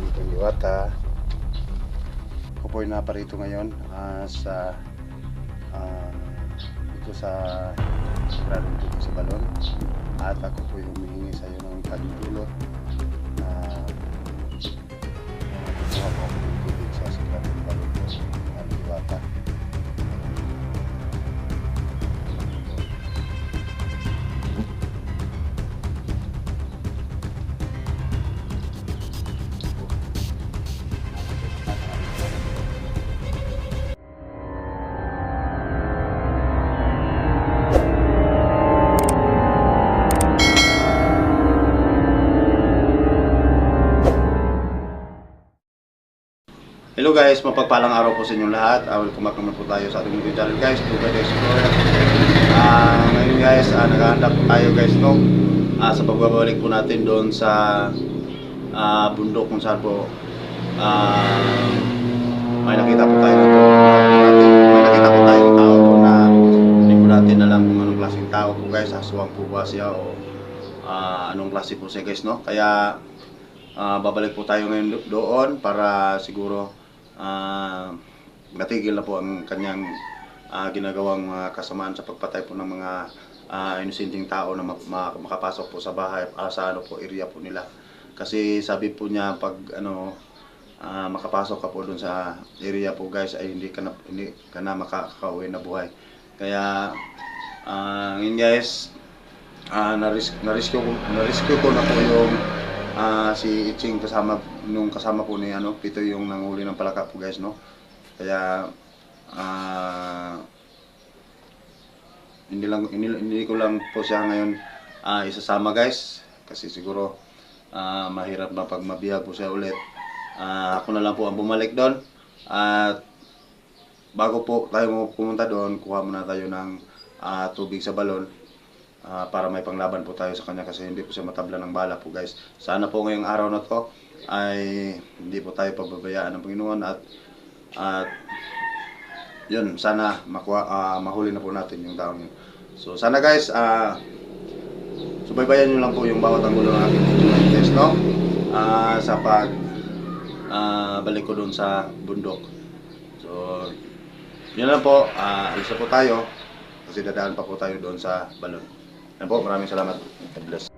dito yung Diwata. Ako po ay naparito ngayon ah, sa ah, dito sa Gradong dito sa Balon. At ako po yung humihingi sa iyo ng pagdulot na kukuha po ako guys, mapagpalang araw po sa inyong lahat. Uh, welcome back naman po tayo sa ating video channel guys, to Guide Explorer. Ah, ngayon guys, uh, naghahanda po tayo guys no, ah, sa pagbabalik po natin doon sa ah, bundok kung saan po ah, may nakita po tayo nito. May nakita po tayo tao po na hindi po natin alam kung anong klaseng tao po guys, aswang po ba siya o ah, anong klase po siya guys no. Kaya ah, babalik po tayo ngayon do- doon para siguro ah, matigil na po ang kanyang ah, ginagawang mga kasamaan sa pagpatay po ng mga ah, inosenteng tao na ma- ma- makapasok po sa bahay ah, sa ano po area po nila. Kasi sabi po niya pag ano ah, makapasok ka po doon sa area po guys ay hindi ka na, hindi ka na makakauwi na buhay. Kaya ah, ngayon guys na-risk na-rescue na-rescue ko na po yung ah, si Iching kasama nung kasama po ni ano Pito yung nanghuli ng palaka po guys no. Kaya ah hindi lang hindi, hindi ko lang po siya ngayon ah, isasama guys kasi siguro ah, mahirap na pag mabihag po siya ulit. Ah, ako na lang po ang bumalik doon at bago po tayo pumunta doon, kuha muna tayo ng ah, tubig sa balon Ah, para may panglaban po tayo sa kanya kasi hindi po siya matabla ng bala po guys. Sana po ngayong araw na to ay hindi po tayo pababayaan ng Panginoon at at yun, sana makuha, ah, mahuli na po natin yung taong yun. So sana guys, ah subaybayan nyo lang po yung bawat anggulo ng aking video guys, no? Ah, sa pag ah, balik ko doon sa bundok. So, yun lang po, ah, alis na po tayo kasi dadaan pa po tayo doon sa balon. Yan po, maraming salamat. God bless.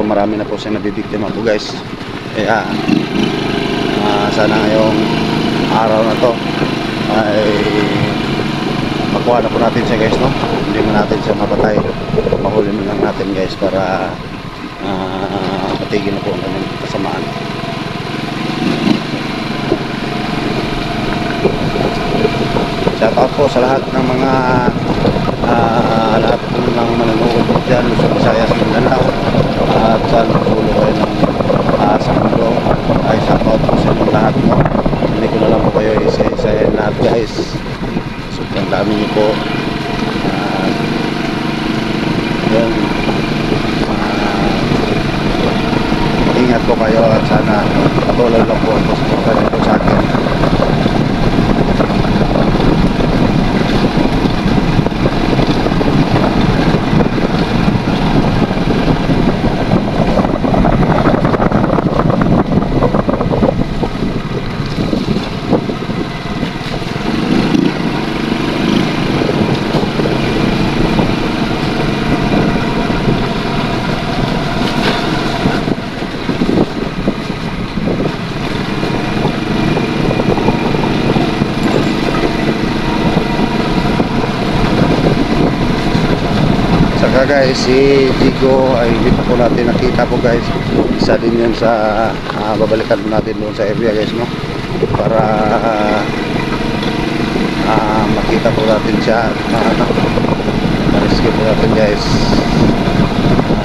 Ah, marami na po siya nabibiktima po guys. Kaya ah, sana ngayong araw na to ay makuha na po natin siya guys no? Hindi mo natin siya mapatay. Mahuli na lang natin guys para uh, matigil na po ang kanyang kasamaan. Shout out po sa lahat ng mga ah, lahat po ng manonood po dyan sa Visayas Mindanao at sa nagsulo kayo ng uh, sa mundo ay shout out po sa inyong lahat mo hindi ko na lang po kayo isa-isahin lahat guys sobrang dami niyo po Ah, yun Ah, ingat po kayo at sana patuloy lang po ang pasuporta niyo po sa akin Saka guys, si Tigo ay dito po natin nakita po guys. Isa din yan sa ah, babalikan natin doon sa area guys no. Para ah, makita po natin siya at uh, ma-rescue po natin guys.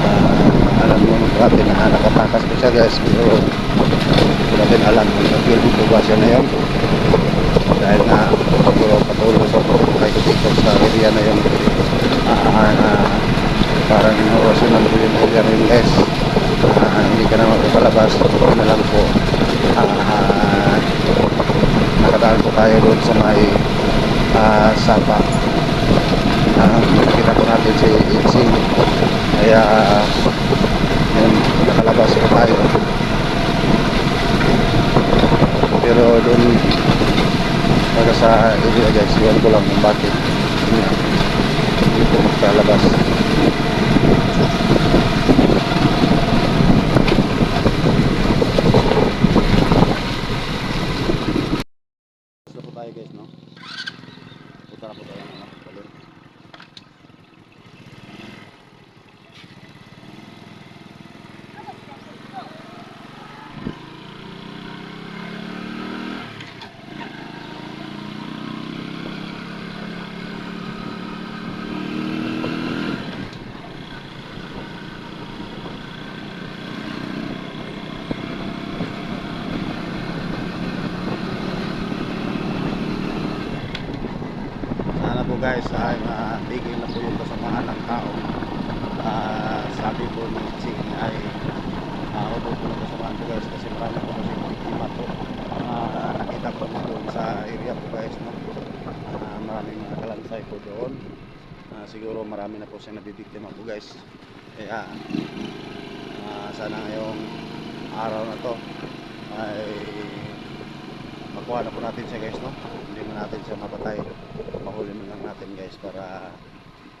Ah, alam mo po natin na nakatakas po siya guys. Pero po natin alam kung nag-film po ba siya na yun. Dahil siguro patuloy po kay dito sa area na yun. Ah, ah, parang inorasyonan po yung na yun guys Ah, hindi ka na magpapalabas ito na lang po. Ah, nakadaan po tayo doon sa may ah, sapa Ah, kita po natin si Itzing kaya yun, nakalabas po tayo. Pero doon para sa area guys yun ko lang bakit. Hindi po magkalabas Gusto po tayo guys, no? Punta na po tayo ng ano, balon. Sana po guys ay matigil na po yung kasamaan ng tao. Ah, sabi po ni Ching ay uh, po po ng kasamaan po guys kasi marami po kasi biktima po. Ah, nakita ko po doon sa area po guys no. Ah, maraming mga kalansay po doon. Ah, siguro marami na po siya nabibiktima po guys. Kaya ah, sana ngayong araw na to ay makuha na po natin siya guys no? Hindi mo natin siya mapatay. Mahuli mo lang natin guys para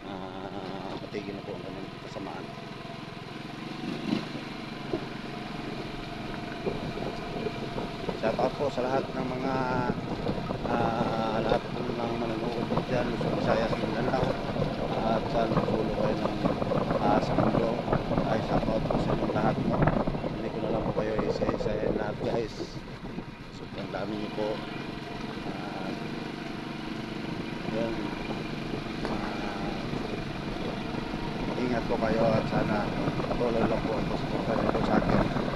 uh, patigil na po ang kanyang kasamaan. Shout out po sa lahat ng mga ah, lahat ng manonood po dyan. Sa Visayas Mindanao at sa nagsulo kayo ng ah, sa mundo ay shout out po sa inyong lahat no? hindi ko na lang po kayo isa-isahin lahat guys. Sobrang dami niyo po. Ah, ingat po kayo at sana patuloy lang po ang pasuporta niyo po sa akin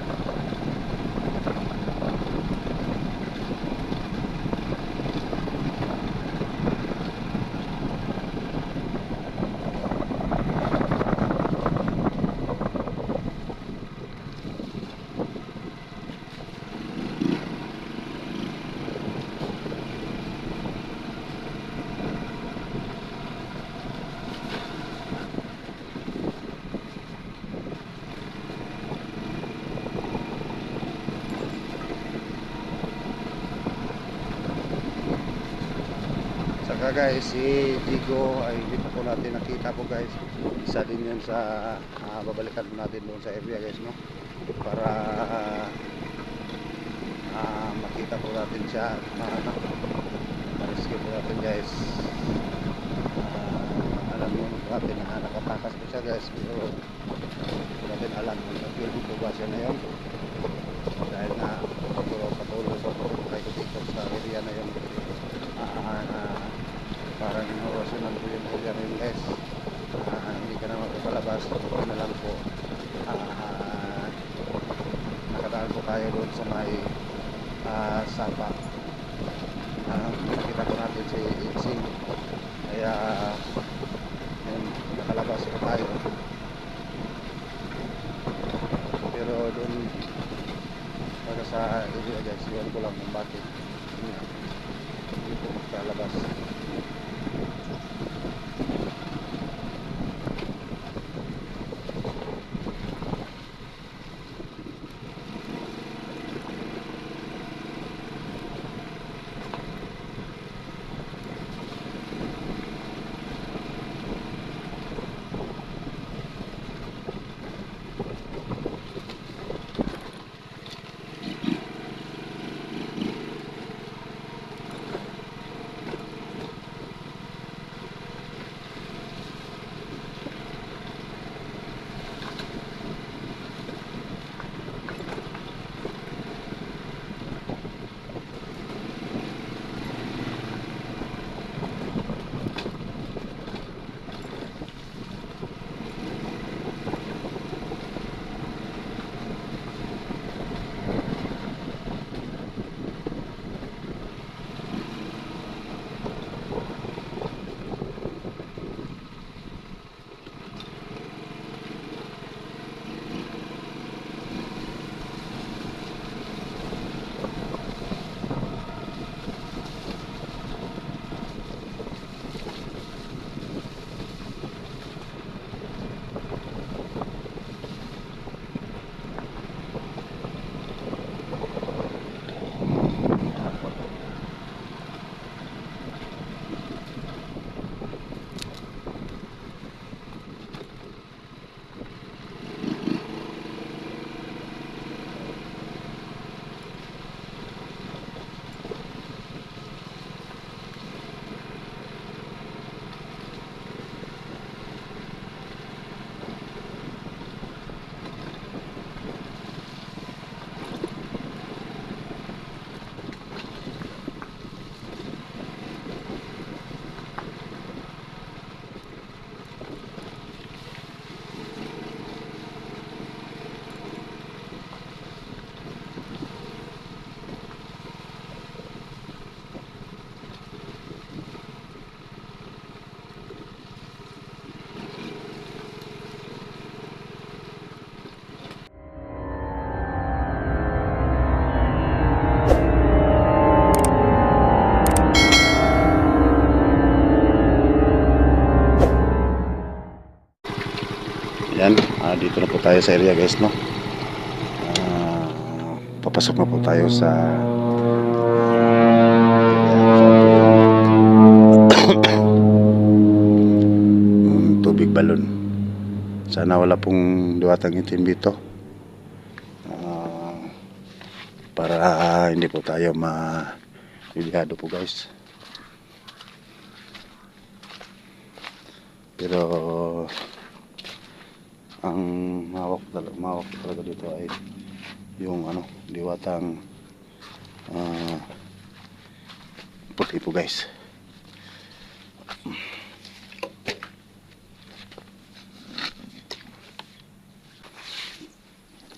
Saka guys, si Jigo ay pa po natin nakita po guys. Isa din yun sa ah, babalikan po natin doon sa area guys no. Para ah, makita po natin siya at ma- ma-rescue po natin guys. Ah, alam mo natin na nakatakas po siya guys pero natin alam kung nag-film po ba siya na yun. Dahil nga siguro patuloy po po kay dito sa area na yun. Ah, ah, parang inorasyonan po yung area na yun guys Ah, hindi magpapalabas ito na lang po. Ah, nakadaan po tayo doon sa may ah, sapa. Ah, nakita po natin si Itzing kaya yun, nakalabas po tayo. Pero doon para sa area guys yun ko lang kung bakit hindi po magkalabas tayo sa area guys, no? Ah, papasok na po tayo sa tubig balon. Sana wala pong diwatang itim dito. Ah, para hindi po tayo ma delikado po guys. Pero ang mawak talaga, mawak talaga dito ay yung ano, diwatang ah, puti po guys.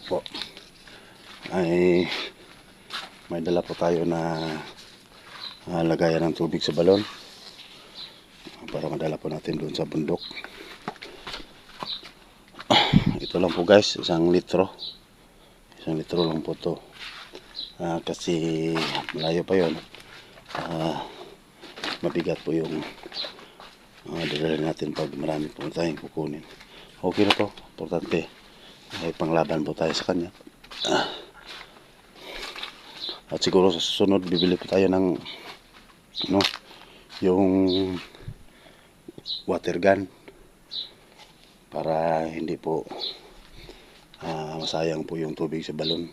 Po. Ay may dala po tayo na ah, lagayan ng tubig sa balon para madala po natin doon sa bundok. Ito lang po guys, isang litro. Isang litro lang po to. Ah, kasi malayo pa yon. Ah, mabigat po yung uh, dadala natin pag marami po tayong kukunin. Okay na to. Importante. Ay panglaban po tayo sa kanya. Ah. At siguro sa susunod bibili po tayo ng ano, yung water gun para hindi po ah, masayang po yung tubig sa balon.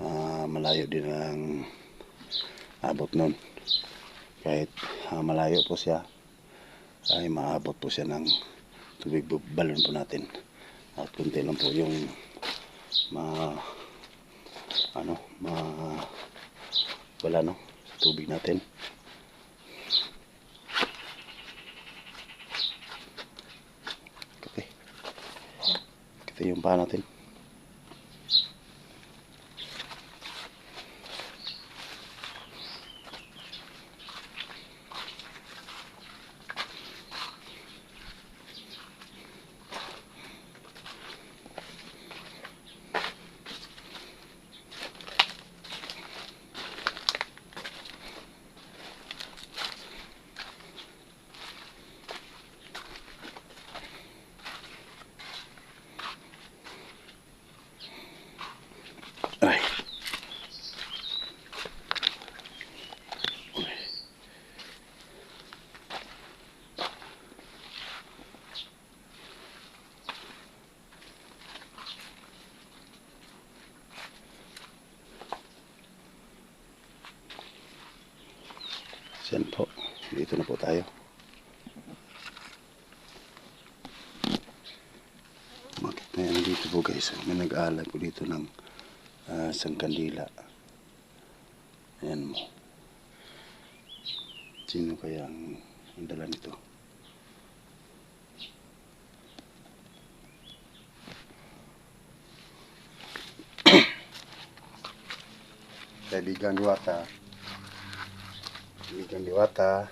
Ah, malayo din ang abot nun. Kahit ah, malayo po siya, ay maabot po siya ng tubig balon po natin. At kunti lang po yung ma ano, ma wala no, sa tubig natin. Yung paa natin. Yan po. Dito na po tayo. Makit na yan dito po guys. May nag-aalay po dito ng ah, isang kandila. Ayan mo. Sino kaya ang, ang dala nito? Kaibigan Diwata. Kaibigan Diwata.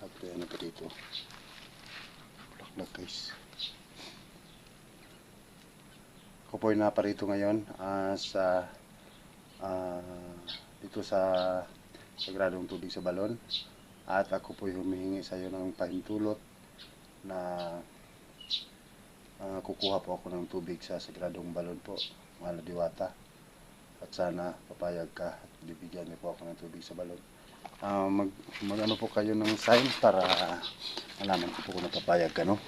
At ano pa dito? Bulaklak guys. Ako po ay naparito ngayon ah, sa ah, dito sa Sagradong Tubig sa Balon at ako po humihingi sa iyo ng pahintulot na ah, kukuha po ako ng tubig sa Sagradong Balon po mga diwata at sana papayag ka at bibigyan niyo po ako ng tubig sa balon Ah, mag, mag ano po kayo ng sign para malaman ko po kung napapayag ka no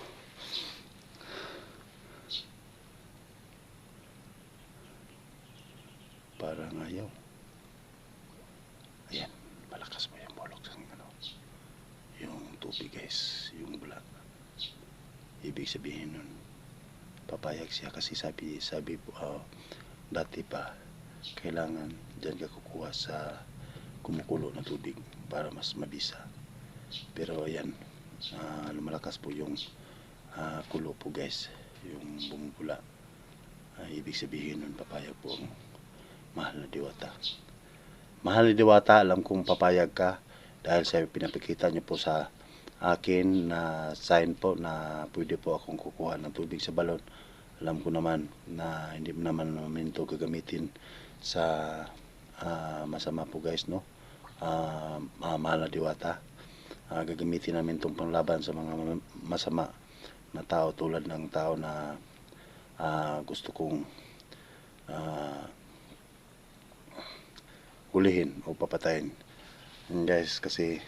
parang ayaw. Ayan, malakas mo yung bolok ng ano. Yung tubig guys, yung bula. Ibig sabihin nun, papayag siya kasi sabi, sabi po, ah, dati pa, kailangan dyan ka kukuha sa kumukulo na tubig para mas mabisa. Pero ayan, ah, lumalakas po yung ah, kulo po guys, yung bumubula. Ah, ibig sabihin nun, papayag po ang mahal na diwata. Mahal na diwata, alam kong papayag ka dahil sa pinapakita niyo po sa akin na sign po na pwede po akong kukuha ng tubig sa balon. Alam ko naman na hindi naman namin ito gagamitin sa ah, masama po guys, no? Ah, ah, mahal na diwata. Ah, gagamitin namin itong panglaban sa mga ma- masama na tao tulad ng tao na ah, gusto kong ah, hulihin o papatayin. Yun guys, kasi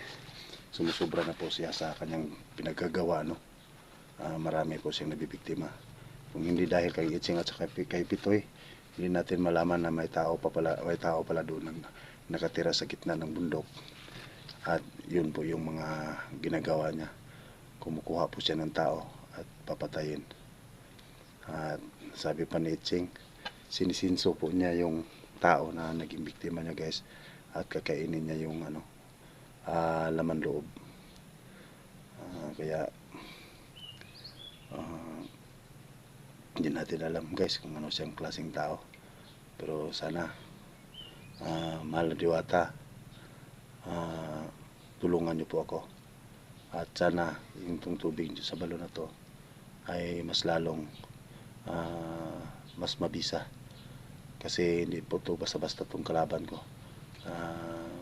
sumusubra na po siya sa kanyang pinaggagawa, no? Ah, marami po siyang nabibiktima. Kung hindi dahil kay Iching at saka kay Pitoy, hindi natin malaman na may tao pa pala, may tao pala doon na nakatira sa gitna ng bundok. At yun po yung mga ginagawa niya. Kumukuha po siya ng tao at papatayin. At sabi pa ni Iching, sinisinso po niya yung tao na naging biktima niya guys at kakainin niya yung ano ah, laman loob. Ah, kaya ah, hindi natin alam guys kung ano siyang klaseng tao. Pero sana ah, mahal na ah, tulungan niyo po ako. At sana yung tong tubig sa balon na to ay mas lalong ah, mas mabisa. Kasi hindi po to basta-basta tong kalaban ko. Ah,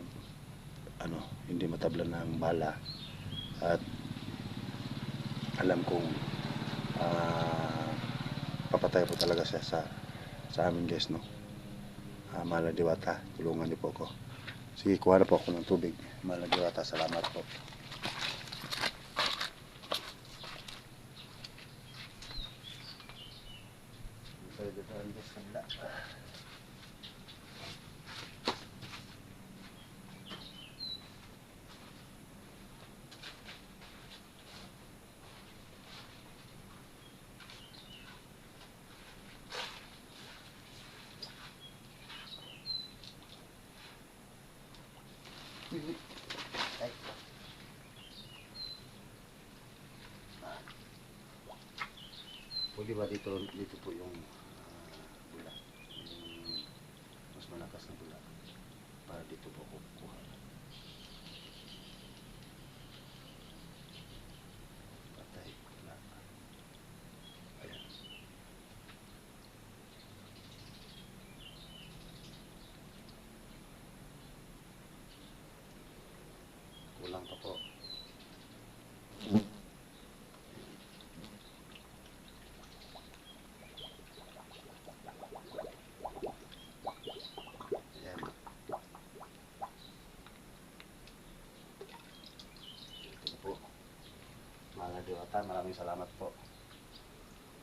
ano, hindi matablan ng bala. At alam kong ah, papatay po talaga siya sa sa amin guys no. Ah, mahal na diwata, tulungan niyo po ako. Sige, kuha na po ako ng tubig. Mahal na diwata, salamat po. Pwede ba dito, dito po yung? Yung mas malakas na bula. Para dito po ako kukuha. Patay. Wala. Ayan. Kulang pa po. Ayan. Ito na po. Mahal na Diwata, maraming salamat po.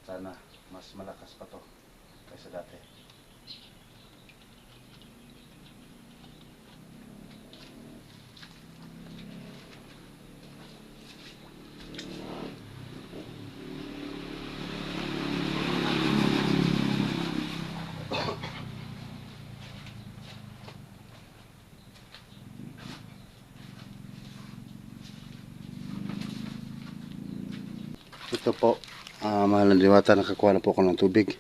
Sana mas malakas pa to kaysa dati. Ah, mahal na Diwata, nakakuha na po ako ng tubig.